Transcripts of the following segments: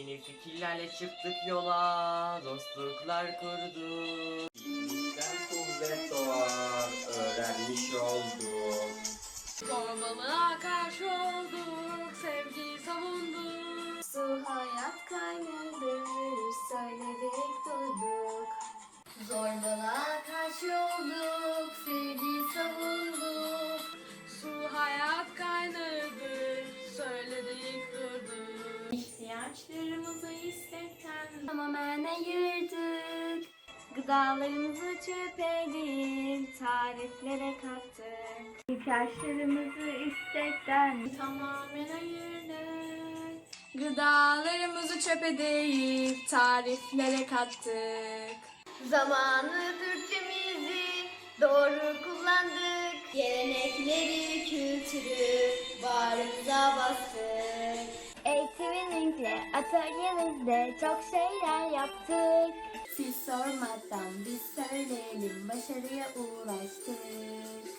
Yeni fikirlerle çıktık yola, dostluklar kurduk. İyilikten kuvvet doğar, öğrenmiş olduk. Zorbalığa karşı olduk, sevgi savunduk. Su hayat kaynadır, söyledik İhtiyaçlarımızı istekten tamamen ayırdık. Gıdalarımızı çöpe değil, tariflere kattık. İhtiyaçlarımızı istekten Tamamen ayırdık. Gıdalarımızı çöpe değil, tariflere kattık. Zamanı Türkçemizi doğru kullandık. Gelenekleri, kültürü bağrımıza bastık. Eğitiminlikle atölyemizde çok şeyler yaptık. Siz sormadan biz söyleyelim başarıya ulaştık.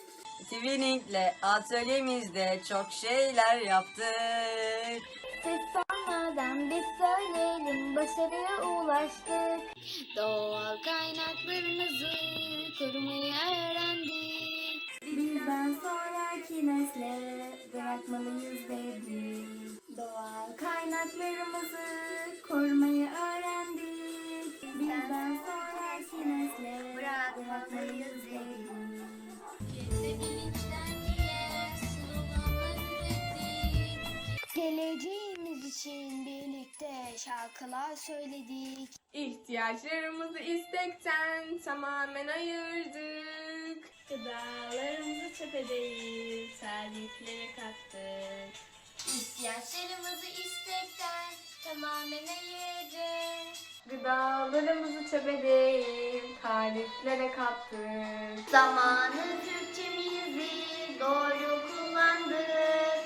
Twinning'le atölyemizde çok şeyler yaptık. Siz sormadan biz söyleyelim başarıya ulaştık. Doğal kaynaklarımızı korumayı kaynaklarımızı korumayı öğrendik. Bizden sonraki nesle bırakmalıyız ürettik. Geleceğimiz için birlikte şarkılar söyledik. İhtiyaçlarımızı istekten tamamen ayırdık. Gıdalarımızı çöpe değil, tariflere kattık. İhtiyaçlarımızı tamamen ayırdık. Gıdalarımızı çöpe değil, tariflere kattık. Zamanı Türkçemizi doğru kullandık.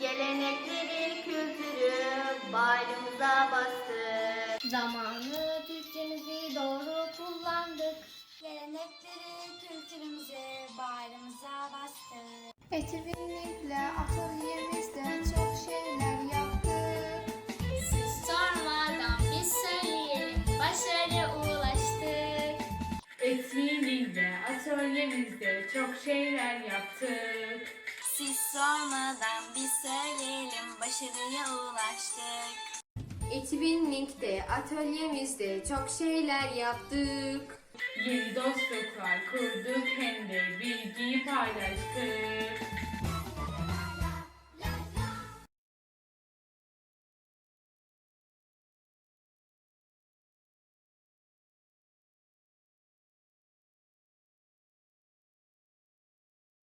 Gelenekleri, kültürü bayrağımıza bastık. Zamanı Türkçemizi doğru kullandık. Gelenekleri, kültürümüzü bayrağımıza bastık. Etkinlikle atölyemizde atölyemizde çok şeyler yaptık. Siz sormadan biz söyleyelim, başarıya ulaştık. Etkinlikte atölyemizde çok şeyler yaptık. Yeni dostluklar kurduk hem de bilgiyi paylaştık.